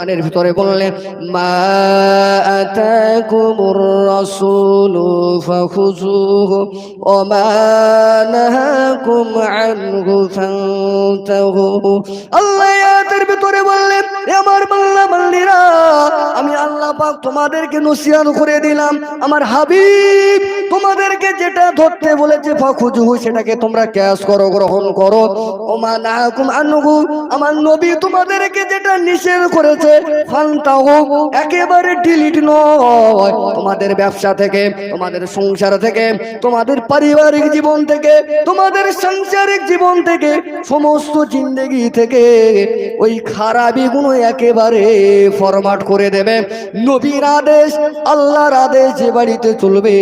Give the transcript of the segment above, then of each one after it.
কোরআনের ভিতরে বললেন, মা ওয়া ভিতরে বললেন আমার বান্দা, বান্দীরা, আমি আল্লাহ পাক তোমাদেরকে নসিহত করে দিলাম। আমার হাবিব তোমাদেরকে যেটা ধরতে বলেছে, ফাখুযুহু, সেটাকে তোমরা ক্যাশ করো, গ্রহণ করো। ও মা নাহাকুম আনহু, আমার নবী তোমাদেরকে যেটা নিষেধ করেছে একেবারে ডিলিট নয়। তোমাদের ব্যবসা থেকে, তোমাদের সংসার থেকে, তোমাদের পারিবারিক জীবন থেকে, তোমাদের সাংসারিক জীবন থেকে, সমস্ত জিন্দগি থেকে ওই খারাপি গুলো একেবারে ফরমাট করে দেবে। নবীর আদেশ, আল্লাহর আদেশ যে বাড়িতে চলবে,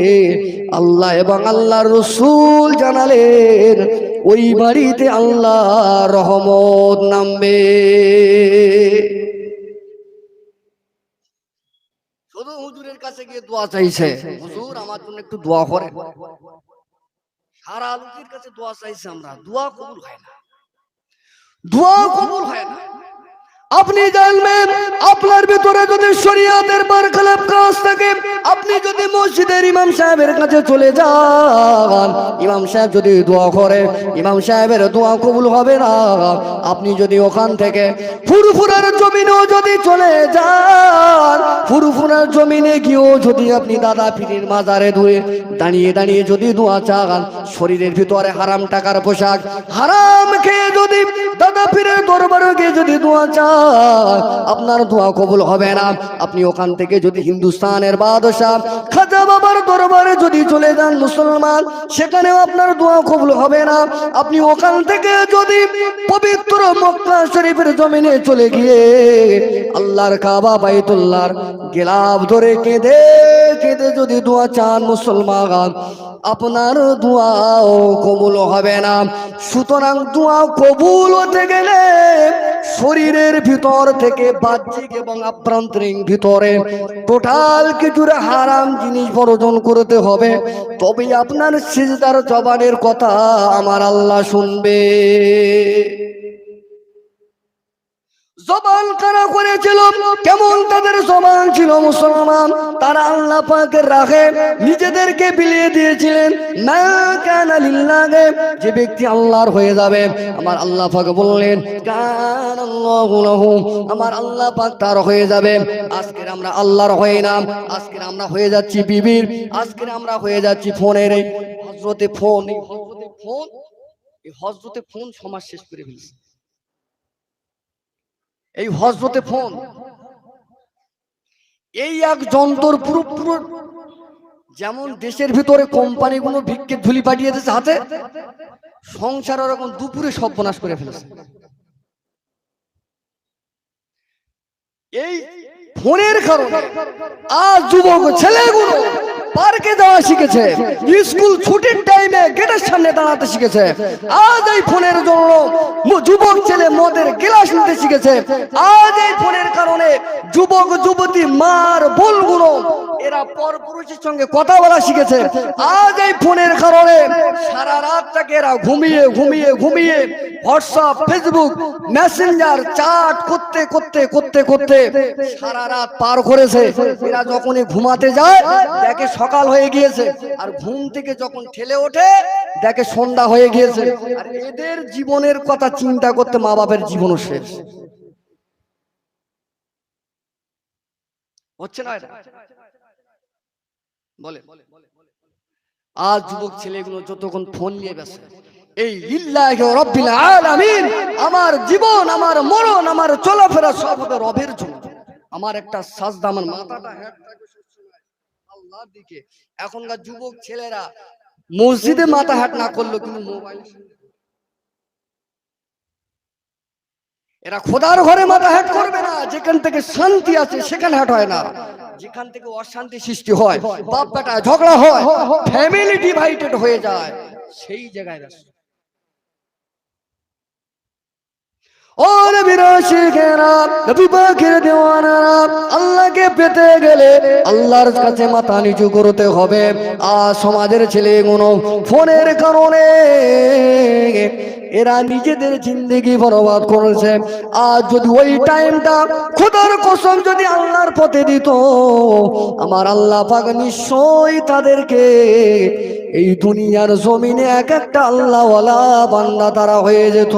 আল্লাহ এবং আল্লাহর রসুল জানালেন, ওই বাড়িতে আল্লাহ রহমত নামবে। কাছে গিয়ে দোয়া চাইছে। হুজুর, আমার জন্য একটু দোয়া করে সারা লোকের কাছে দোয়া চাইছে আমরা। দোয়া কবুল হয় না। দোয়া কবুল হয় না। আপনি জানবেন, আপনার ভিতরে যদি শরিয়াতের বারখালাপ কাজ থাকে, আপনি যদি মসজিদের ইমাম সাহেবের কাছে চলে যান, ইমাম সাহেব যদি দোয়া করে, ইমাম সাহেবের দোয়া কবুল হবে না, আপনি যদি ওখান থেকে ফুরফুরার জমিনেও যদি চলে যান, ফুরফুরার জমিনে গিয়েও যদি আপনি দাদা পীরের মাজারে ধরে দাঁড়িয়ে দাঁড়িয়ে যদি দোয়া চান শরীরের ভিতরে হারাম টাকার পোশাক, হারাম খেয়ে যদি দাদা পীরের দরবারে গিয়ে যদি দোয়া চান আপনার দোয়া কবুল হবে না। আপনি ওখান থেকে যদি হিন্দুস্তানের বাদশাহ খাজা বাবার দরবারে যদি চলে যান মুসলমান, সেখানেও আপনার দোয়া কবুল হবে না। আপনি ওখান থেকে যদি পবিত্র মক্কা শরীফের জমিনে চলে গিয়ে আল্লাহর কাবা বাইতুল্লাহর গেলাব ধরে কেঁদে কেঁদে যদি দোয়া চান মুসলমান, আপনার দোয়াও কবুল হবে না। সুতরাং দোয়া কবুল হতে গেলে শরীরের ভিতর থেকে বাহ্যিক এবং আভ্যন্তরীণ ভিতরে টোটাল কিছুর হারাম জিনিস বর্জন করতে হবে। তবে আপনার সিজদার জবানের কথা আমার আল্লাহ শুনবে। জবান কারা করেছিল? কেমন তাদের জবান ছিল মুসলমান? তারা আল্লাহ পাকের রাখে নিজেদেরকে বিলিয়ে দিয়েছিলেন। না কানা লিল্লাহে, যে ব্যক্তি আল্লাহর হয়ে যাবে। আমার আল্লাহ পাক বললেন, কান আল্লাহু আমার আল্লাহ পাক তার হয়ে যাবে। আজকের আমরা আল্লাহর হয়ে নাম আজকের আমরা হয়ে যাচ্ছি বিবির। আজকের আমরা হয়ে যাচ্ছি ফোনের হজরতে ফোন, এই হজরতে ফোন, এই হজরতে ফোন সমাজ শেষ করে ফেলছে। এই হজরতে ফোন। এই এক যন্ত্র পুরো পুরো যেমন দেশের ভিতরে কোম্পানিগুলো ভিক্ষে ধুলি পাঠিয়ে দিয়েছে হাতে, সংসার ওরকম দুপুরে সর্বনাশ করে ফেলেছে। এই ফোনের কারণে আজ যুবক ছেলেগুলো পার্কে যাওয়া শিখেছে, স্কুল ছুটির টাইমে গেটের সামনে দাঁড়াতে শিখেছে। আজ এই ফোনের জন্য শিখেছে আজ এই ফোনের কারণে যুবক, যুবতী, মার, বোনগুলো, এরা পরপুরুষের সঙ্গে কথা বলা শিখেছে। আজ এই ফোনের কারণে সারা রাতটাকে এরা ঘুমিয়ে ঘুমিয়ে ঘুমিয়ে হোয়াটসঅ্যাপ ফেসবুক মেসেঞ্জার চাট করতে করতে করতে করতে সারা রাত পার করেছে। এরা যখনই ঘুমাতে যায়, দেখে সকাল হয়ে গিয়েছে। আর ঘুম থেকে যখন ঠেলে ওঠে, দেখে সন্ধ্যা হয়ে গিয়েছে। আর এদের জীবনের কথা চিন্তা করতে মা বাপের জীবনও শেষ। হচ্ছে না? বলে আজ যুবক ছেলেগুলো যতক্ষণ ফোন নিয়ে ব্যস্ত এই রব্বিল আলামিন, আমার জীবন, আমার মরণ, আমার চলাফেরা সব রবের জন্য। আমার একটা সাজদা আমার মাথাটা দিকে। এখনকার যুবক ছেলেরা মসজিদে মাথা হ্যাট না করল কিন্তু মোবাইল এরা খোদার ঘরে মাথা হ্যাট করবে না, যেখান থেকে শান্তি আছে সেখানে হ্যাট হয় না। যেখান থেকে অশান্তি সৃষ্টি হয় বাপ বেটা ঝগড়া হয় ফ্যামিলি ডিভাইডেড হয়ে যায়, সেই জায়গায় ব্যস্ত। আল্লাহকে পেতে গেলে আল্লাহর মাথা নিচু করতে হবে আর সমাজের ছেলেগুলো ফোনের কারণে এরা নিজেদের জিন্দগি বরবাদ করেছে। আর যদি ওই টাইমটা খোদার কসম যদি আল্লাহর পথে দিত, আমার আল্লাহ পাক তাদেরকে এই দুনিয়ার জমিনে এক একটা আল্লাহওয়ালা বান্দা তারা হয়ে যেত।